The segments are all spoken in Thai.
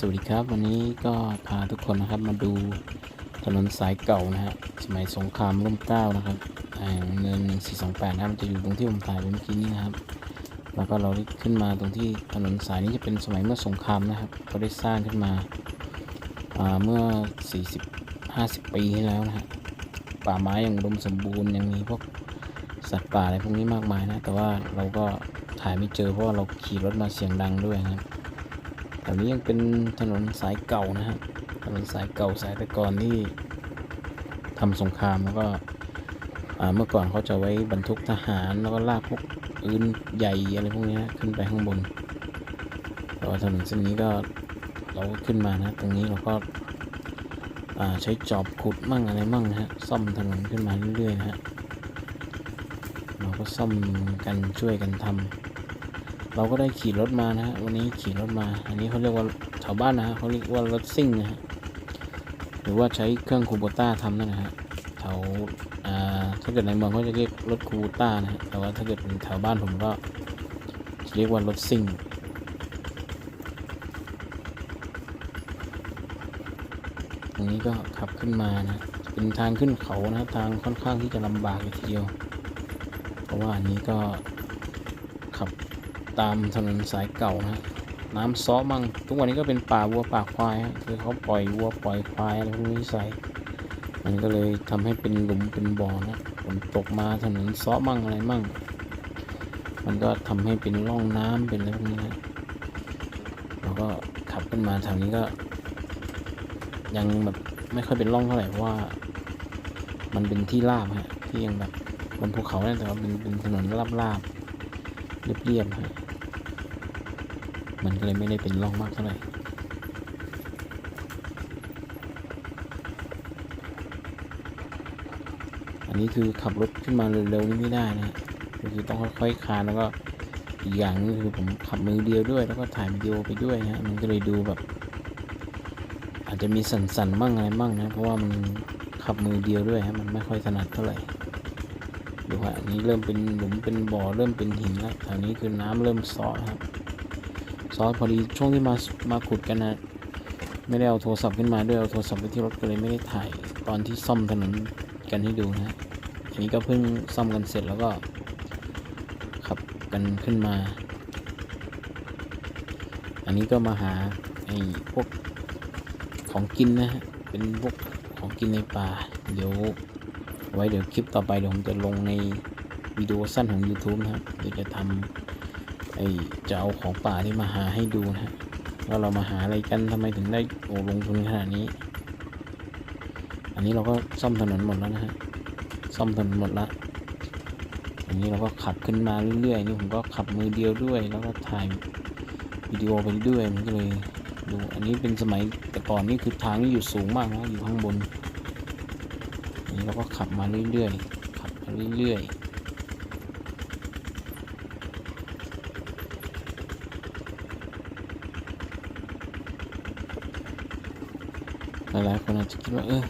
สวัสดีครับ วันนี้ก็พาทุกคนนะครับมาดูถนนสายเก่านะฮะสมัยสงครามร่มเกล้านะครับแห่งเงิน428นะครับมันจะอยู่ตรงที่ผมถ่ายไปเมื่อกี้นี้นะครับ แล้วก็เราได้ขึ้นมาตรงที่ถนนสายนี้จะเป็นสมัยเมื่อสงครามนะครับเขาได้สร้างขึ้นมาาเมื่อ 40 50 ปีที่แล้วนะฮะป่าไม้ยังอุดมสมบูรณ์ยังมีพวกสัตว์ป่าอะไรพวกนี้มากมายนะ แต่ว่าเราก็ถ่ายไม่เจอเพราะว่าเราขี่รถมาเสียงดังด้วยนะครับ ถวนี้ยังเป็นถนนสายเก่านะฮะถนนสายเก่าสายต่ก่อนที่ทำสงครามแล้วก็เมื่อก่อนเขาจะไว้บรรทุกทหารแล้วก็ลากพวกปืนใหญ่อะไรพวกนี้ขึ้นไปข้างบนแต่ว่าถนนเส้นนี้ก็เราก็ขึ้นมานะ ตรงนี้เราก็าใช้จอบขุดมั่งอะไรมั่งนะฮะซ่อมถนนขึ้นมาเรื่อยๆนะฮะเราก็ซ่อมกันช่วยกันทำ เราก็ได้ขี่รถมานะฮะวันนี้ขี่รถมา อันนี้เขาเรียกว่าแถวบ้านนะฮะเขาเรียกว่ารถซิ่งนะฮะหรือว่าใช้เครื่องคูโบต้าทำนั่นนะฮะแถวอ่าถ้าเกิดในเมืองเขาจะเรียกรถคูโบต้านะฮะแต่ว่าถ้าเกิดเป็นแถวบ้านผมก็เรียกว่ารถซิ่งตรงนี้ก็ขับขึ้นมานะ เป็นทางขึ้นเขานะ ทางค่อนข้างที่จะลำบากเลยทีเดียว เพราะว่าอันนี้ก็ขับ ตามถนนสายเก่านะน้ำซ้อมั่งทุกวันนี้ก็เป็นป่าวัวป่าควายฮะคือเขาปล่อยวัวปล่อยควายอะไรพวกนี้ใส่มันก็เลยทำให้เป็นหลุมเป็นบ่อนะฝนตกมาถนนซ้อมั่งอะไรมั่ง มันก็ทำให้เป็นร่องน้ำเป็นอะไรพวกนี้นะเราก็ขับขึ้นมาแถวนี้ก็ ยังแบบไม่ค่อยเป็นร่องเท่าไหร่เพราะว่า มันเป็นที่ราบฮะที่ยังแบบบนภูเขาเนี่ยแต่ว่าเป็นเป็นถนนราบๆเรียบๆฮะ มันก็เลยไม่ได้เป็นร่องมากเท่าไหร่อันนี้คือขับรถขึ้นมาเร็วๆนี่ไม่ได้นะคือต้องค่อยๆคานแล้วก็อีกอย่างนึงคือผมขับมือเดียวด้วย แล้วก็ถ่ายวิดีโอไปด้วยนะฮะมันก็เลยดูแบบ อาจจะมีสั่นๆมั่งอะไรมั่งนะเพราะว่ามันขับมือเดียวด้วยฮะมันไม่ค่อยถนัดเท่าไหร่ดูฮะอันนี้เริ่มเป็นหลุมเป็นบ่อเริ่มเป็นหินแล้วแถวนี้คือน้ำเริ่มซอครับ ซอสพอดีช่วงที่มามาขุดกันนะไม่ได้เอาโทรศัพท์ขึ้นมาด้วยเอาโทรศัพท์ไปที่รถก็เลยไม่ได้ถ่ายตอนที่ซ่อมถนนกันให้ดูนะฮะอันนี้ก็เพิ่งซ่อมกันเสร็จแล้วก็ขับกันขึ้นมา อันนี้ก็มาหาไอ้พวกของกินนะฮะเป็นพวกของกินในป่า เดี๋ยวไว้เดี๋ยวคลิปต่อไปเดี๋ยวผมจะลงในวิดีโอสั้นของ YouTube นะครับเดี๋ยวจะทำ ไอ้จะเอาของป่าที่มาหาให้ดูนะว่าเรามาหาอะไรกันทำไมถึงได้โอ้ลงทุนขนาดนี้ อันนี้เราก็ซ่อมถนนหมดแล้วนะฮะซ่อมถนนหมดละอันนี้เราก็ขับขึ้นมาเรื่อยๆนี่ผมก็ขับมือเดียวด้วย แล้วก็ถ่ายวิดีโอไปด้วยมันก็เลยดูอันนี้เป็นสมัยแต่ก่อนนี่คือทางนี่อยู่สูงมากนะอยู่ข้างบนอันนี้เราก็ขับมาเรื่อยๆขับมาเรื่อยๆ หลายๆคนอาจจะคิดว่าเออ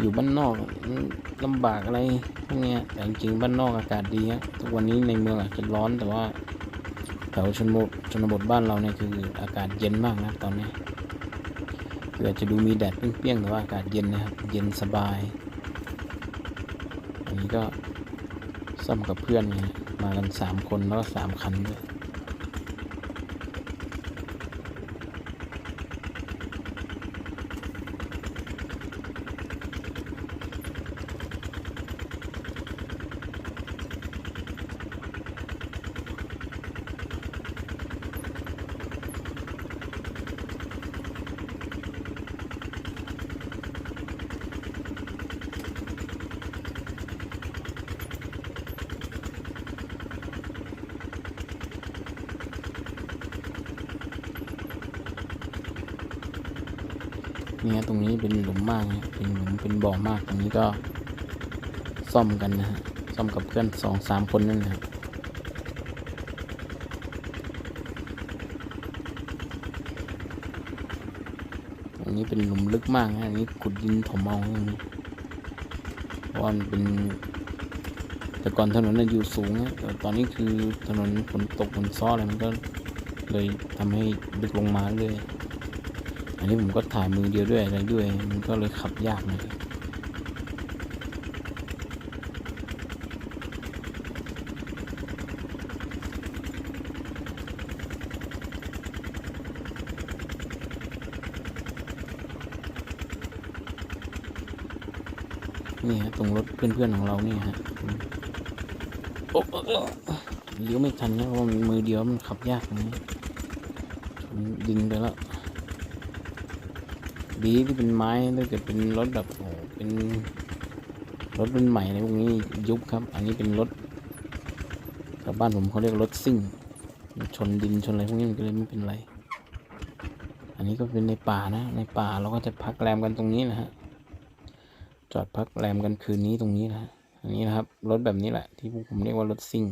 อยู่บ้านนอกมันลำบากอะไรพวกนี้แต่จริงๆบ้านนอกอากาศดีฮะทุกวันนี้ในเมืองอาจจะร้อนแต่ว่าแถวชนบทชนบทบ้านเราเนี่ยคืออากาศเย็นมากนะตอนนี้คืออาจจะดูมีแดดเปรี้ยงๆแต่ว่าอากาศเย็นนะครับ เย็นสบาย อันนี้ก็ซ่อมกับเพื่อนมากันสามคนแล้วก็สามคันด้วย เนี่ยตรงนี้เป็นหลุมมากเป็นหลุมเป็นบ่อมากตรงนี้ก็ซ่อมกันนะฮะซ่อมกับเพื่อนสองสามคนนั่นนะครับตรงนี้เป็นหลุมลึกมากนะอันนี้ขุดดินถมเอาตรงนี้เพราะว่ามันเป็นแต่ก่อนถนนน่ะอยู่สูงแต่ตอนนี้คือถนนฝนตกฝนซ้ออะไรมันก็เลยทำให้ลึกลงมาเรื่อย อันนี้ผมก็ถ่ายมือเดียวด้วยอะไรด้วย มันก็เลยขับยากหน่อยนี่ฮะตรงรถเพื่อนๆของเรานี่ฮะโอ้เลี้ยวไม่ทันนะเพราะมันมือเดียวมันขับยากนะชนดินไปแล้ว ดีที่เป็นไม้ถ้าเกิดเป็นรถแบบโอ้เป็นรถรุ่นใหม่อะไรพวกนี้ยุบครับ อันนี้เป็นรถชาวบ้านผมเขาเรียกรถซิ่งชนดินชนอะไรพวกนี้มันก็เลยไม่เป็นไร อันนี้ก็เป็นในป่านะ ในป่าเราก็จะพักแรมกันตรงนี้นะฮะ จอดพักแรมกันคืนนี้ตรงนี้นะฮะ อันนี้นะครับรถแบบนี้แหละที่พวกผมเรียกว่ารถซิ่ง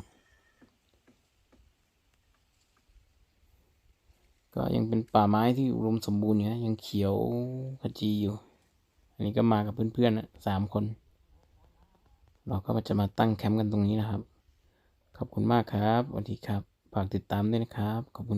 ก็ยังเป็นป่าไม้ที่อุดมสมบูรณ์อยู่นะยังเขียวขจีอยู่ อันนี้ก็มากับเพื่อนๆนะสามคน เราก็จะมาตั้งแคมป์กันตรงนี้นะครับ ขอบคุณมากครับสวัสดีครับ ฝากติดตามด้วยนะครับ ขอบคุณ